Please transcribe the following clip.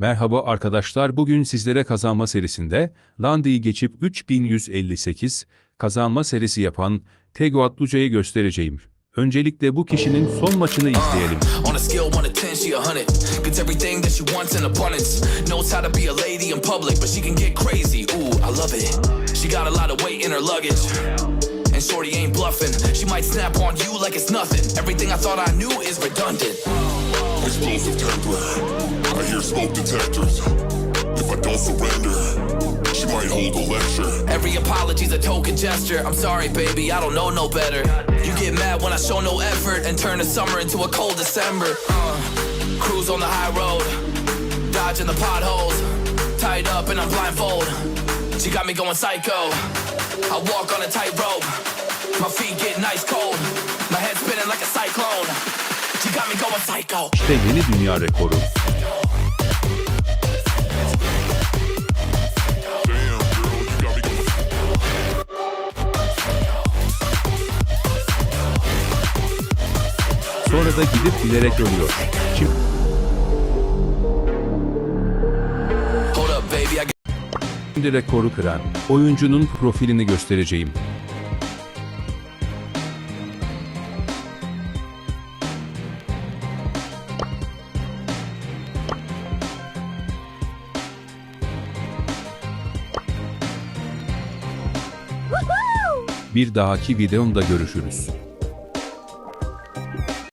Merhaba arkadaşlar bugün sizlere kazanma serisinde Landi'yi geçip 3158 kazanma serisi yapan Tego Atluca'yı göstereceğim. Öncelikle bu kişinin son maçını izleyelim. On a scale 1 to 10, she a 100. Gets everything that she wants in abundance. Knows how to be a lady in public, but she can get crazy. Ooh, I love it. She got a lot of weight in her luggage. And Shorty ain't bluffing. She might snap on you like it's nothing. Everything I thought I knew is redundant. Explosive temper. I hear smoke detectors. If I don't surrender, she might hold a lecture. Every apology's a token gesture. I'm sorry, baby, I don't know no better. You get mad when I show no effort and turn the summer into a cold December. Uh, cruise on the high road, dodging the potholes. Tied up and I'm blindfold. She got me going psycho. I walk on a tightrope. My feet get nice cold. My head spinning like a cyclone. She got me going psycho. İşte yeni dünya rekoru. Sonra da gidip bilerek ölüyor. Şimdi Şimdi rekoru kıran oyuncunun profilini göstereceğim. Bir dahaki videomda görüşürüz.